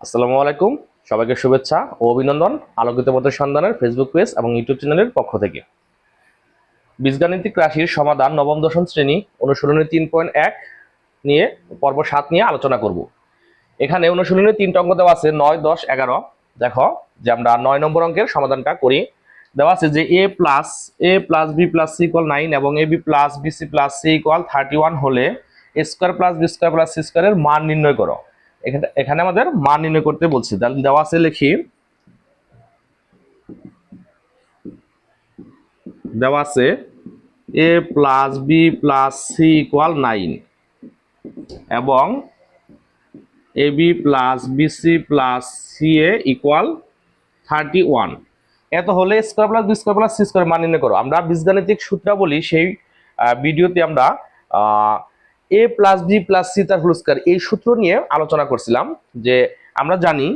আসসালামু আলাইকুম। সবাইকে শুভেচ্ছা ও অভিনন্দন আলোকিত পথের সন্ধানের ফেসবুক পেজ এবং ইউটিউব চ্যানেলের পক্ষ থেকে। বীজগাণিতিক রাশির সমাধান নবম, দশম শ্রেণি অনুশীলনী তিন পয়েন্ট এক নিয়ে, পর্ব সাত নিয়ে আলোচনা করব। এখানে অনুশীলনী তিনটা অঙ্ক দেওয়া আছে, নয়, দশ, এগারো। দেখো যে আমরা নয় নম্বর অঙ্কের সমাধানটা করি। দেওয়া আছে যে A plus A plus B plus C equal nine এবং A B plus B C plus C equal thirty one হলে A square plus B square plus C স্কোয়ারের মান নির্ণয় করো। এখানে আমাদের মান নির্ণয় করতে বলছি। তাহলে দেওয়া আছে লিখি, দেওয়া আছে A plus B plus C equal nine এবং A B plus BC plus C A equal thirty one এত হলে square plus B square plus C square মান নির্ণয় করো। আমরা বীজগাণিতিক সূত্রাবলী সেই ভিডিওতে আমরা A plus B plus C তার হোল স্কোয়ার এই সূত্র নিয়ে আলোচনা করছিলাম যে আমরা জানি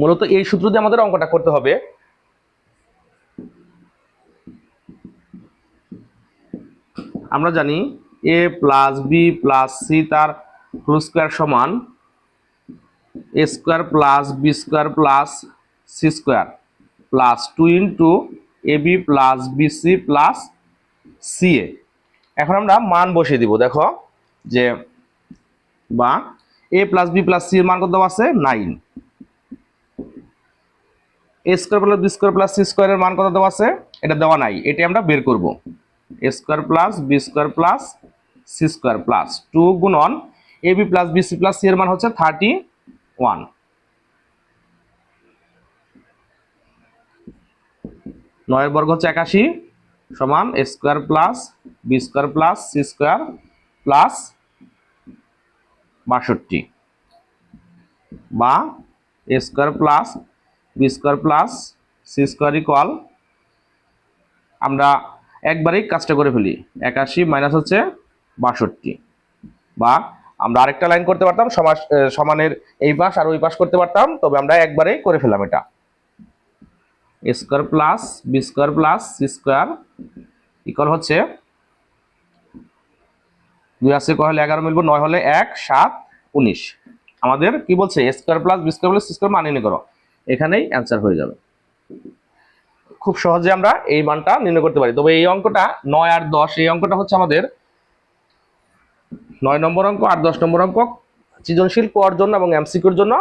মূলত এই সূত্র দিয়ে আমাদের অঙ্কটা করতে হবে। আমরা জানি A plus B plus C তার হোল স্কোয়ার সমান A square plus B square plus C square plus two into A B plus B C plus C A এখন আমরা মান বসিয়ে দিব, দেখো, যে বা A plus B plus C এর মান কত আছে? Nine A square plus B square plus C স্কোয়ারের মান কত দেওয়া আছে? এটা দেওয়া নাই, এটা আমরা বের করব। A square plus B square plus C square plus two গুণন A B plus B C plus C এর মান হচ্ছে থার্টি ওয়ান নয়ের বর্গ হচ্ছে একাশি সমান square plus B square plus C square plus বাষট্টি। বা A square plus B square plus C square equal আমরা একবারেই কাজটা করে ফেলি। একাশি মাইনাস হচ্ছে বাষট্টি। বা আমরা আরেকটা লাইন করতে পারতাম, সমাস সমানের এই পাশ আর ওই পাশ করতে পারতাম, তবে আমরা একবারেই করে ফেলাম এটা। Square plus B square plus C square equal হচ্ছে দুই আছে কয় হলে এগারো মিলবো, নয় হলে এক, সাত, উনিশ। আমাদের কি বলছে? Square plus B square plus square মান নির্ণয় করো। এখানেই অ্যান্সার হয়ে যাবে। খুব সহজে আমরা এই মানটা নির্ণয় করতে পারি। তবে এই অঙ্কটা নয় আর দশ, এই অঙ্কটা হচ্ছে আমাদের নয় নম্বর অঙ্ক আর দশ নম্বর অঙ্ক সৃজনশীল পাওয়ার জন্য এবং এমসিকিউর জন্য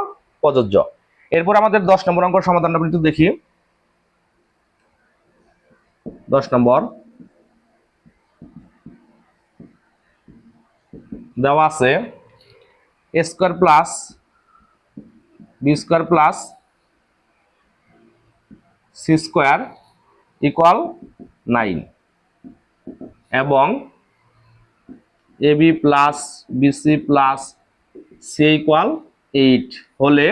প্রযোজ্য। এরপর আমাদের দশ নম্বর অঙ্ক সমাধানটা একটু দেখি। দশ নম্বর। দেওয়া আছে A square plus B square plus C square equal nine এবং A B plus BC plus C equal eight হলে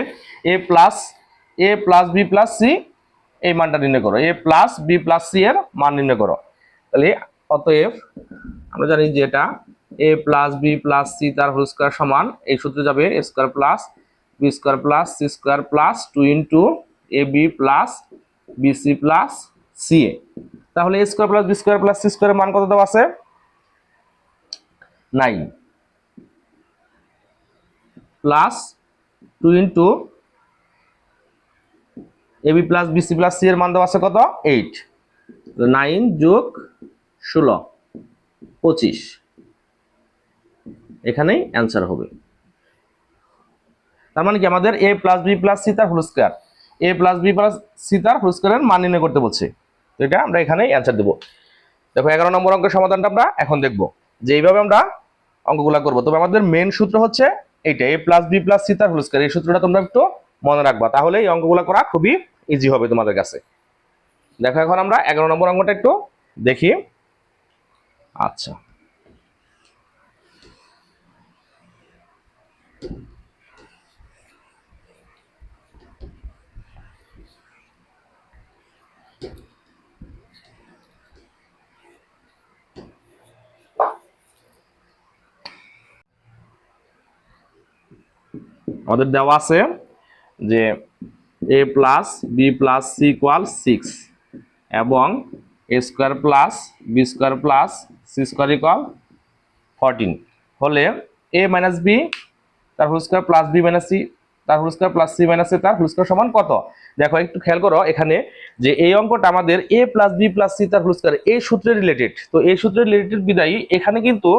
A plus A plus B plus C এই মানটা নির্ণয় করো A plus B plus C এর মান নির্ণয় করো। তাহলে অতএব আমরা জানি যে এটা A plus B plus C তার হোল স্কোয়ার সমান। এই সূত্রে যাবে A square plus B square plus C square plus two into A B plus B C plus C A. তাহলে A square plus B square plus C স্কোয়ারের মান কত দেওয়া আছে? Nine. Plus two into AB plus BC plus C এর মান দেওয়া আছে কত? এইট। নাইন যোগ ষোলো, পঁচিশ। এখানেই অ্যান্সার হবে। তার মানে কি আমাদের A plus B plus C তার whole square A plus B plus C তার হোল স্কোয়ারের মান নির্ণয় করতে বলছে। তো এটা আমরা এখানেই অ্যান্সার দেবো। দেখো এগারো নম্বর অঙ্কের সমাধানটা আমরা এখন দেখব। যে এইভাবে আমরা অঙ্কগুলা করব। তবে আমাদের মেন সূত্র হচ্ছে এইটা। A plus B plus C তার হোল স্কোয়ার এই সূত্রটা তোমরা একটু মনে রাখবা। তাহলে এই অঙ্কগুলো করা খুবই ইজি হবে তোমাদের কাছে। দেখো এখন আমরা এগারো নম্বর অঙ্কটা একটু দেখি। আচ্ছা। আমাদের দেওয়া আছে যে A plus B plus C equal six এবং A square plus B square plus C square equal fourteen হলে এ মাইনাস বি তার whole square plus B minus C তার whole square plus C minus তার whole square সমান কত? দেখো, একটু খেয়াল করো এখানে যে এই অঙ্কটা আমাদের A plus B plus C তার হোল স্কোয়ার এই সূত্রে রিলেটেড তো এই সূত্রে রিলেটেড বিদায়ী, এখানে কিন্তু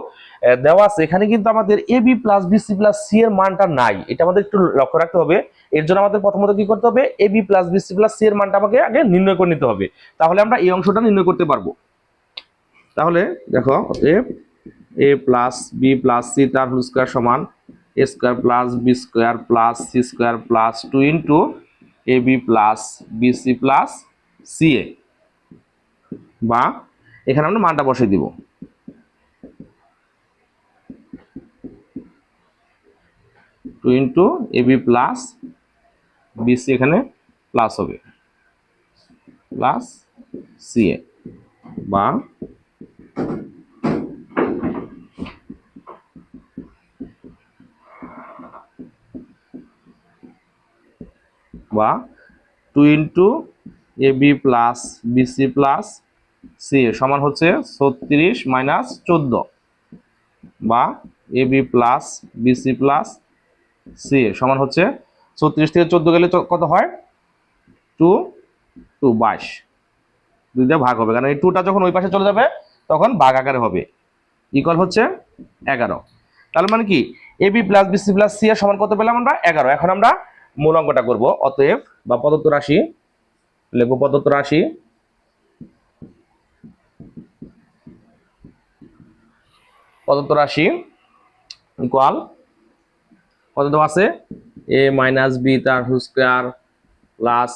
দেওয়া আছে, এখানে কিন্তু আমাদের A B plus B C plus C এর মানটা নাই। এটা আমাদের একটু লক্ষ্য রাখতে হবে। এর জন্য আমাদের প্রথমত কি করতে হবে? A B plus B C plus C এর মানটা আমাকে আগে নির্ণয় করে নিতে হবে। তাহলে আমরা এই অংশটা নির্ণয় করতে পারব। তাহলে দেখো A A plus B plus C তার হোল স্কোয়ার সমান A square plus B square plus C square plus two into A B plus B C plus C A. বা এখানে আমরা মানটা বসিয়ে দিব। Two into A B plus BC এখানে plus হবে। Plus C A. বা বা two into A B plus BC plus C সমান হচ্ছে ছত্রিশ মাইনাস চোদ্দ বা A B plus BC plus C সমান হচ্ছে ছত্রিশ থেকে চোদ্দ গেলে কত হয়? টু টু বাইশ। দুইটা ভাগ হবে, কারণ এই টুটা যখন ওই পাশে চলে যাবে, তখন ভাগ আকারে হবে। ইকুয়াল হচ্ছে এগারো। তাহলে মানে কি? A B plus BC plus C এর সমান কত পেলাম আমরা? এগারো। এখন আমরা মূল অঙ্কটা করব, অতএব বা পদত্ব রাশি, লিখব পদত্ব রাশি। পদত্ব রাশি ইকুয়াল কত আছে? এ মাইনাস বি তার whole square plus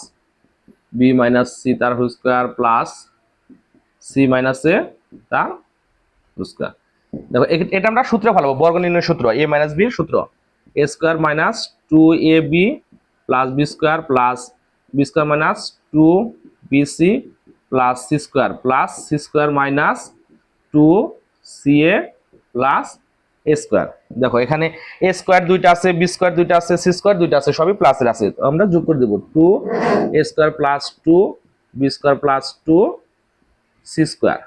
B minus C তার whole square plus C minus A তার হোল স্কোয়ার দেখো এটা আমরা সূত্রে ফেলাবো বর্গ নির্ণয় সূত্র এ মাইনাস বি সূত্র। A square minus two A B plus B square plus B square minus two B C plus C square plus C square minus two C A plus A square দেখো, এখানে এ square দুইটা আছে B square দুইটা আছে C square দুইটা আছে, সবই প্লাসের আছে। আমরা যোগ করে দেবো two A square plus two B square plus two C square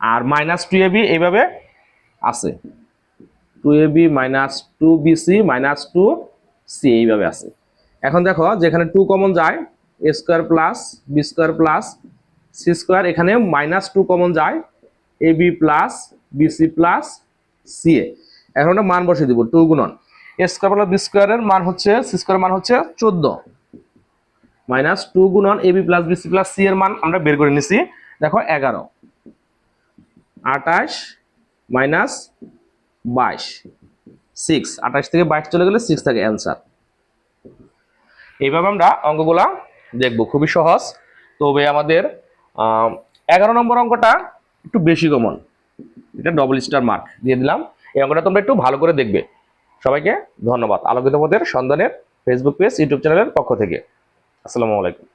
R minus two A B এইভাবে আছে। Two A B minus two B C minus two C এইভাবে আছে। এখন দেখো, যেখানে টু কমন যায় A square plus B square plus C square এখানে minus two common যায় A B plus B C plus C A এখন আমরা মান বসিয়ে দিব টু গুণন। এ স্কোয়ার প্লাস বি স্কোয়ারের মান হচ্ছে সি স্কোয়ার মান হচ্ছে চোদ্দ। মাইনাস টু গুণন A B plus B C plus C এর মান আমরা বের করে নিছি, দেখো এগারো। আঠাশ মাইনাস বাইশ। সিক্স আঠাশ থেকে বাইশ চলে গেলে সিক্স থাকে অ্যান্সার এইভাবে আমরা অঙ্কগুলা দেখব। খুবই সহজ। তবে আমাদের এগারো নম্বর অঙ্কটা একটু বেশি কমন এটা ডবল স্টার মার্ক দিয়ে দিলাম। এই অঙ্কটা তোমরা একটু ভালো করে দেখবে। সবাইকে ধন্যবাদ। আলোকিত পথের সন্ধানের ফেসবুক পেজ ইউটিউব চ্যানেলের পক্ষ থেকে। আসসালামু আলাইকুম।